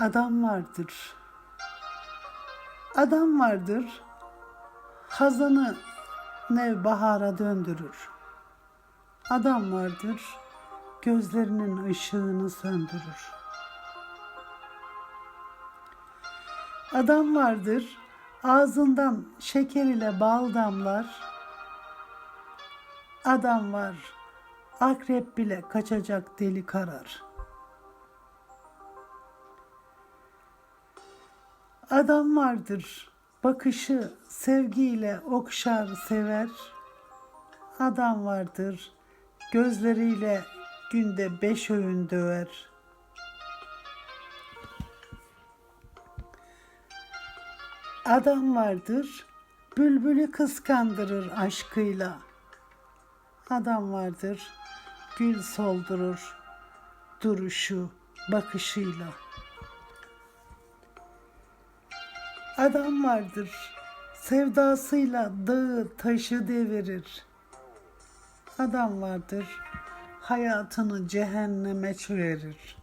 Adam vardır. Adam vardır. Hazanı nevbahara döndürür. Adam vardır. Gözlerinin ışığını söndürür. Adam vardır. Ağzından şeker ile bal damlar. Adam var. Akrep bile kaçacak delik arar. Adam vardır. Bakışı sevgiyle okşar sever. Adam vardır. Gözleriyle günde beş öğün döver. Adam vardır. Bülbülü kıskandırır aşkıyla. Adam vardır. Gül soldurur duruşu, bakışıyla. Adam vardır. Sevdasıyla dağı taşı devirir. Adam vardır. Hayatını cehenneme çevirir.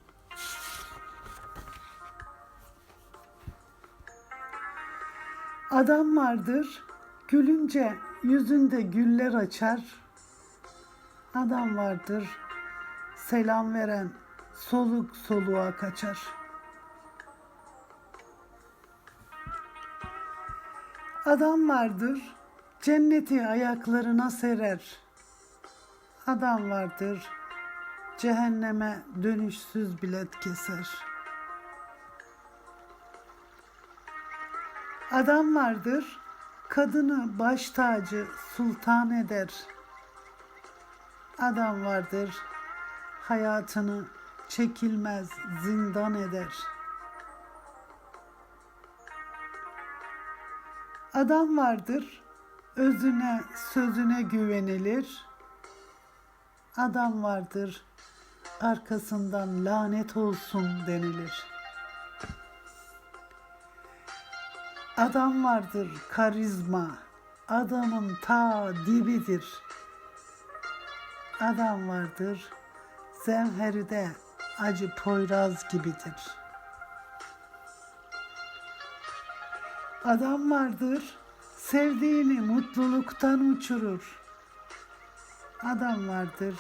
Adam vardır. Gülünce yüzünde güller açar. Adam vardır. Selam veren soluk soluğa kaçar. Adam vardır, cenneti ayaklarına serer. Adam vardır, cehenneme dönüşsüz bilet keser. Adam vardır, kadını baş tacı sultan eder. Adam vardır, hayatını çekilmez zindan eder.'' Adam vardır, özüne, sözüne güvenilir. Adam vardır, arkasından lanet olsun denilir. Adam vardır, karizma, adamın ta dibidir. Adam vardır, zemheri de acı poyraz gibidir.'' Adam vardır, sevdiğini mutluluktan uçurur. Adam vardır,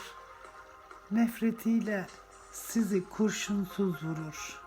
nefretiyle sizi kurşunsuz vurur.''